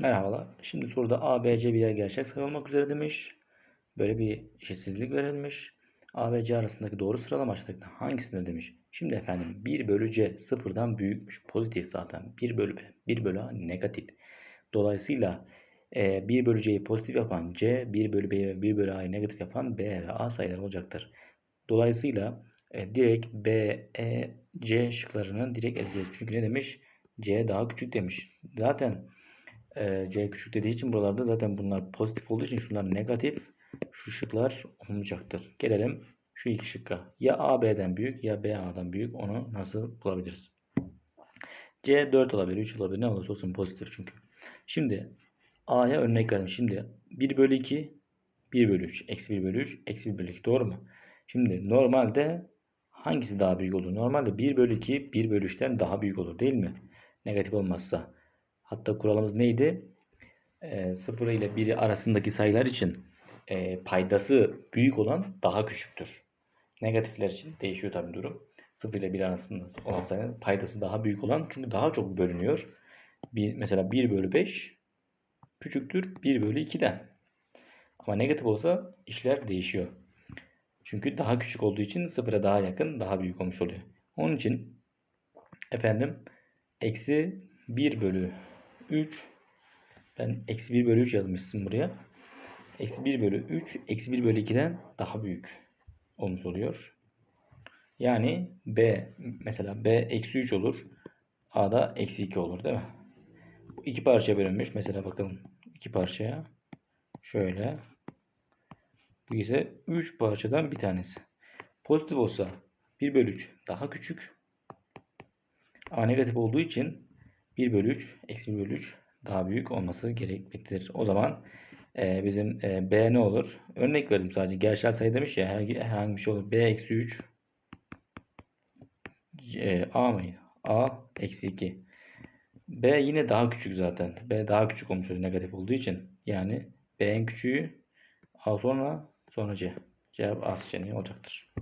Merhabalar. Şimdi soruda A, B, C birer gerçek sayı olmak üzere demiş. Böyle bir eşitsizlik verilmiş. A ve C arasındaki doğru sıralama aşağıdaki hangisinde demiş. Şimdi efendim 1 bölü C sıfırdan büyükmüş. Pozitif zaten. 1 bölü B. 1 bölü A negatif. Dolayısıyla e, 1 bölü C'yi pozitif yapan C, 1 bölü B'yi ve 1 bölü A'yı negatif yapan B ve A sayıları olacaktır. Dolayısıyla e, direkt B, E, C şıklarını direkt eleyeceğiz. Çünkü ne demiş? C daha küçük demiş. Zaten e, C küçük dediği için buralarda zaten bunlar pozitif olduğu için şunlar negatif. Şu şıklar olmayacaktır. Gelelim şu iki şıkka. Ya A büyük ya B büyük. Onu nasıl bulabiliriz? C 4 olabilir, 3 olabilir. Ne olursa olsun pozitif çünkü. Şimdi A'ya örnek verelim. Şimdi 1 bölü 2, 1 bölü 3. Eksi 1 bölü 3, eksi 1 bölü 2. Doğru mu? Şimdi normalde hangisi daha büyük olur? Normalde 1 bölü 2, 1 bölü 3'ten daha büyük olur değil mi? Negatif olmazsa. Hatta kuralımız neydi? E, 0 ile 1 arasındaki sayılar için e, paydası büyük olan daha küçüktür. Negatifler için değişiyor tabii durum. 0 ile 1 arasında olan sayının paydası daha büyük olan çünkü daha çok bölünüyor. Bir, mesela 1 bölü 5 küçüktür 1 bölü 2'den. Ama negatif olsa işler değişiyor. Çünkü daha küçük olduğu için sıfıra daha yakın daha büyük olmuş oluyor. Onun için efendim eksi 1 bölü 3 ben eksi 1 bölü 3 yazmışsın buraya. Eksi 1 bölü 3 eksi 1 bölü 2'den daha büyük olmuş oluyor. Yani B mesela B eksi 3 olur. A da eksi 2 olur değil mi? Bu iki parçaya bölünmüş. Mesela bakalım iki parçaya. Şöyle. Bu ise 3 parçadan bir tanesi. Pozitif olsa 1 bölü 3 daha küçük. A negatif olduğu için 1 bölü 3 eksi 1 bölü 3 daha büyük olması gerekmektedir. O zaman e, bizim e, B ne olur? Örnek verdim sadece. Gerçel sayı demiş ya herhangi, herhangi bir şey olur. B eksi 3 e, A mı? A eksi 2. B yine daha küçük zaten. B daha küçük olmuş negatif olduğu için. Yani B en küçüğü A sonra sonra C. Cevap A seçeneği olacaktır.